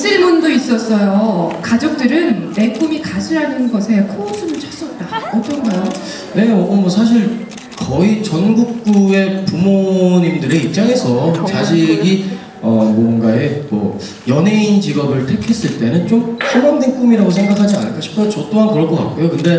질문도 있었어요. 가족들은 내 꿈이 가수라는 것에 코웃음을 쳤었다. 어떤가요? 네, 어, 뭐 사실 거의 전국구의 부모님들의 입장에서 자식이 어, 뭔가에 뭐 연예인 직업을 택했을 때는 좀 희망된 꿈이라고 생각하지 않을까 싶어요. 저 또한 그럴 것 같고요. 근데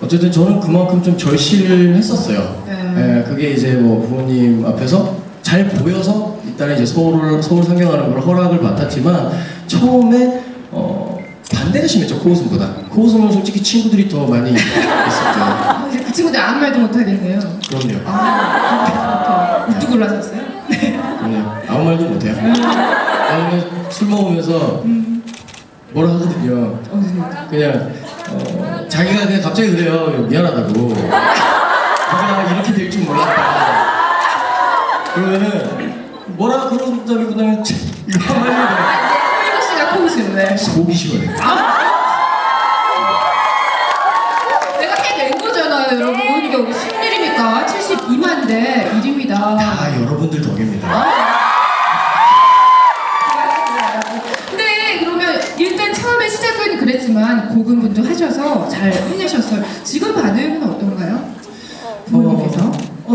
어쨌든 저는 그만큼 좀 절실을 했었어요. 네. 예, 그게 이제 뭐 부모님 앞에서 잘 보여서 일단 이제 서울을 서울 상경하는 걸 허락을 받았지만 처음에 어, 반대가 심했죠 코웃음보다. 코웃음은 솔직히 친구들이 더 많이 있었죠. 아, 그 친구들 아무 말도 못하겠네요. 그럼요. 아, 우뚝 올라섰어요? 그럼요. 아무 말도 못해요. 나는 술 먹으면서 뭐라 하거든요. 어, 네. 그냥 어, 자기가 그냥 갑자기 그래요. 미안하다고. 내가 이렇게 될 줄 몰랐다. 그러면은 뭐라 그런다기 그다음에 이거 한마디 혜국 씨가 코웃음, 네. 속이 시원해. 내가 해낸 거잖아요, 여러분. 이게 우리 신일입니까? 72만 대 1위입니다. 다 여러분들 덕입니다. 근데 그러면 일단 처음에 시작은 그랬지만 고군분투 하셔서 잘 해내셨어요. 지금 반응은 어떤가요? 부모님께서?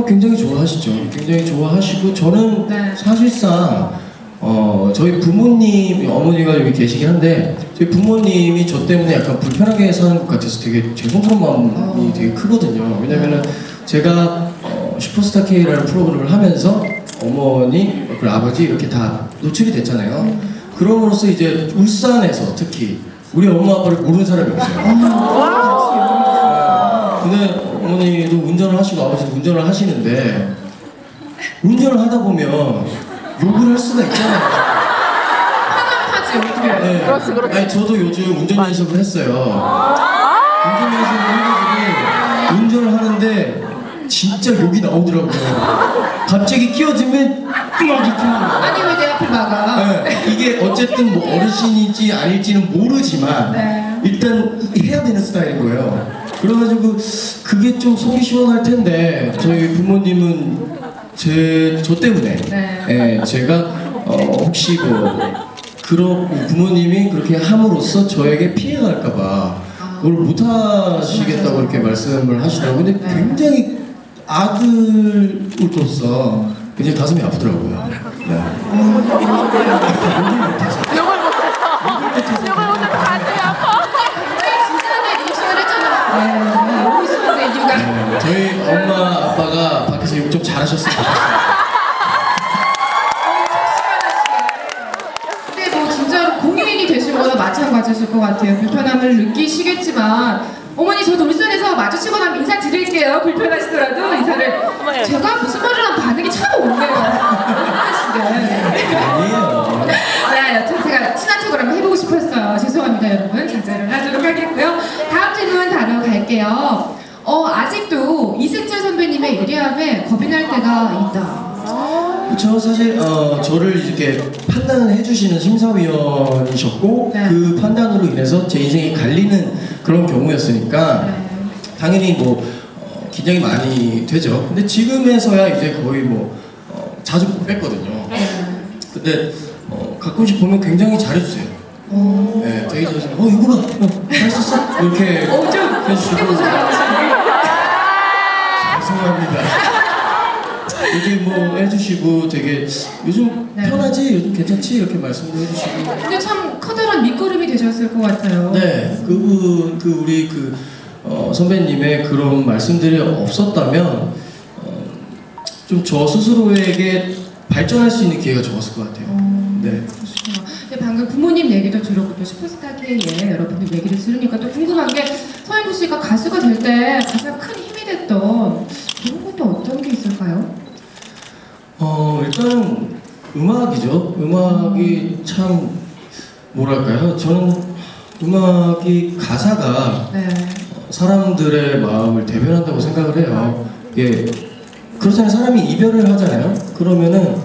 어, 어, 굉장히 좋아하시죠. 굉장히 좋아하시고 저는 네. 사실상 어, 저희 부모님 어머니가 여기 계시긴 한데 저희 부모님이 저 때문에 약간 불편하게 사는 것 같아서 되게 죄송스러운 마음이 어. 되게 크거든요. 왜냐면은 제가 어, 슈퍼스타 K라는 프로그램을 하면서 어머니 그리고 아버지 이렇게 다 노출이 됐잖아요. 그럼으로써 이제 울산에서 특히 우리 엄마 아빠를 모르는 사람이 없어요. 근데 어머니도 운전을 하시고 아버지도 운전을 하시는데 운전을 하다 보면 욕을 할 수가 있잖아요. 하지 어떻게? 네. 그렇지, 그렇지. 아니 저도 요즘 운전 연습을 했어요. 운전 연습을 해가지고 운전을 하는데 진짜 욕이 나오더라고요. 갑자기 끼어들면 막 이렇게. 아니 왜 내 앞을 막아? 네, 이게 어쨌든 뭐 어르신인지 아닐지는 모르지만 네. 일단 해야 되는 스타일인 거예요. 그래가지고 그게 좀 속이 시원할 텐데 저희 부모님은 제 저 때문에 네. 예, 제가 어, 혹시 뭐 그런 부모님이 그렇게 함으로써 저에게 피해가 갈까봐 그걸 못 하시겠다고 이렇게 말씀을 하시더라고요. 근데 네. 굉장히 아들로서 굉장히 가슴이 아프더라고요. 네. 욕을 못해서 욕을 못해서 가슴이 아파 진지하게 리액션을 했잖아. 네, 너무 있었는데 이유가. 네, 저희 엄마 아빠가 밖에서 욕 좀 잘하셨으면 좋겠어요. 근데 뭐 진짜로 공인이 되신 거나 마찬가지실 것 같아요. 불편함을 느끼시겠지만 어머니 저도 울산에서 마주치거나 인사 드릴게요. 불편하시더라도 인사를. 제가 무슨 말을 하면 반응이 참 없네요. 하시네. 아니에요. 네, 여튼 제가 친한 척을 한번 해보고 싶었어요. 죄송합니다, 여러분. 자제를 하도록 하겠고요. 다음 질문 다뤄 갈게요. 어, 아직도 이승철 선배님의 예리함에 겁이 날 때가 있다. 저 사실 어, 저를 이렇게 판단을 해주시는 심사위원이셨고 네. 그 판단으로 인해서 제 인생이 갈리는 그런 경우였으니까 네. 당연히 뭐 어, 긴장이 많이 되죠. 근데 지금에서야 이제 거의 뭐 어, 자주 못 뵀거든요. 네. 근데 어, 가끔씩 보면 굉장히 잘해주세요. 어, 네, 되게 잘해주세요. 어 이거 봐, 어, 잘했었어? 이렇게 어, 좀 해주시고. 죄송합니다. 요즘 뭐 해주시고 되게 요즘 네. 편하지? 요즘 괜찮지? 이렇게 말씀도 해주시고 근데 참 커다란 밑거름이 되셨을 것 같아요. 네 그분 그 우리 그 어, 선배님의 그런 말씀들이 없었다면 어, 좀 저 스스로에게 발전할 수 있는 기회가 적었을 것 같아요. 어, 네. 그러시구나. 근데 방금 부모님 얘기도 들었고 또 슈퍼스타 K에 여러분들 얘기를 들으니까 또 궁금한 게 서인구 씨가 가수가 될 때 가장 큰 힘이 됐던 그런 것도 어떤 게 있을까요? 어 일단은 음악이죠. 음악이 참 뭐랄까요? 저는 음악이 가사가 네. 사람들의 마음을 대변한다고 생각을 해요. 이게 그렇잖아요. 사람이 이별을 하잖아요. 그러면은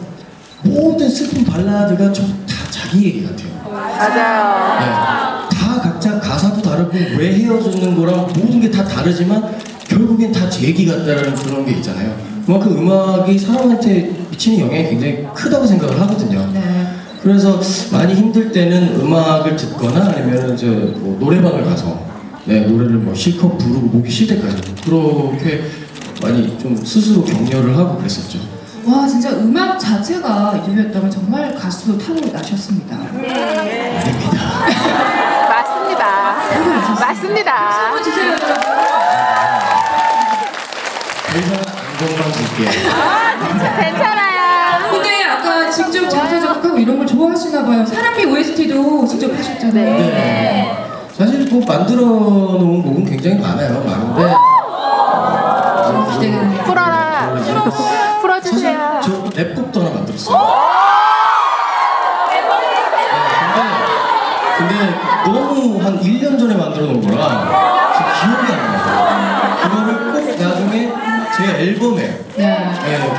모든 슬픈 발라드가 좀 다 자기 얘기 같아요. 맞아요 네. 다 각자 가사도 다르고 왜 헤어졌는 거랑 모든 게 다 다르지만 결국엔 다 제 얘기 같다라는 그런 게 있잖아요. 그만큼 음악이 사람한테 미치는 영향이 굉장히 크다고 생각을 하거든요. 네. 그래서 많이 힘들 때는 음악을 듣거나 아니면 이제 뭐 노래방을 가서 네, 노래를 뭐 실컷 부르고 목이 쉴 때까지 그렇게 많이 좀 스스로 격려를 하고 그랬었죠. 와 진짜 음악 자체가 이유였다면 정말 가수로 타고 나셨습니다. 아닙니다. 맞습니다. 맞습니다. 괜찮아요. 근데 아까 직접 작사 작곡하고 이런 걸 좋아하시나 봐요. 사랑비 OST도 직접 하셨잖아요. 네. 사실 뭐 만들어 놓은 곡은 굉장히 많아요. 많은데 기대되는 풀어라. 사실 풀어주세요. 저 랩곡도 하나 만들었어요. 네, 근데, 근데 너무 한 1년 전에 만들어 놓은 거라 지금 기억이 안 나요. 제 앨범에 네. 네, 꼭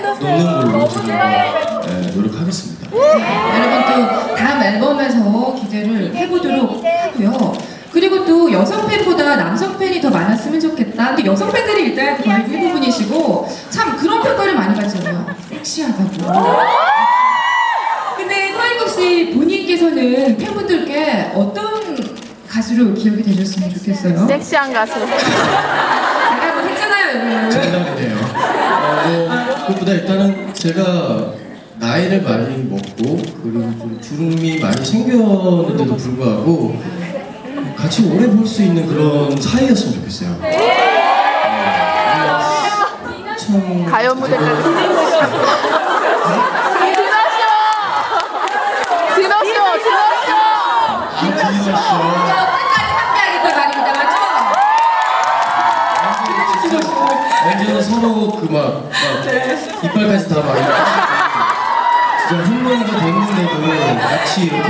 넣- 넣는 걸로 지금 네, 노력하겠습니다. 여러분 또 다음 앨범에서 기대를 해보도록 하고요. 그리고 또 여성 팬보다 남성 팬이 더 많았으면 좋겠다. 근데 여성 팬들이 일단 거의 대부분이시고 참 그런 평가를 많이 받잖아요. 섹시하다고. 근데 서인국 씨 본인께서는 팬분들께 어떤 가수로 기억이 되셨으면 좋겠어요? 섹시한 가수. 장담이네요. 어, 뭐, 그것보다 일단은 제가 나이를 많이 먹고 그리고 좀 주름이 많이 생겼는데도 불구하고 같이 오래 볼 수 있는 그런 사이였으면 좋겠어요. 네. 참 가요 무대까지. 이빨까지 다 막 진짜 흉내가 됐는데도 같이 이렇게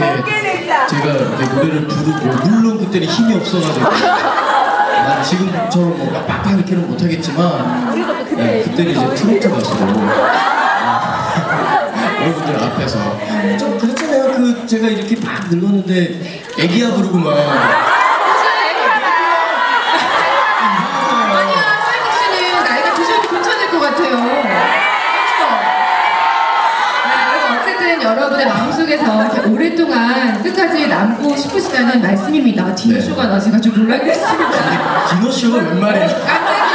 제가 이렇게 노래를 부르고 물론 그때는 힘이 없어가지고 난 지금처럼 뭐 빡빡 이렇게는 못하겠지만 네, 그때는 이제 트로트 가수로. 아, 여러분들 앞에서. 좀 그랬잖아요. 그 제가 이렇게 막 늘렀는데 애기야 부르고 막 아니야, 서인국 씨는 나이가 드셔도 괜찮을 것 같아요. 그렇죠? 네, 여러분, 어쨌든 여러분의 마음 속에서 오랫동안 끝까지 남고 싶으시다는 말씀입니다. 디너쇼가 나서 제가 좀 놀라긴 했습니다. 디너쇼가 웬 말이에요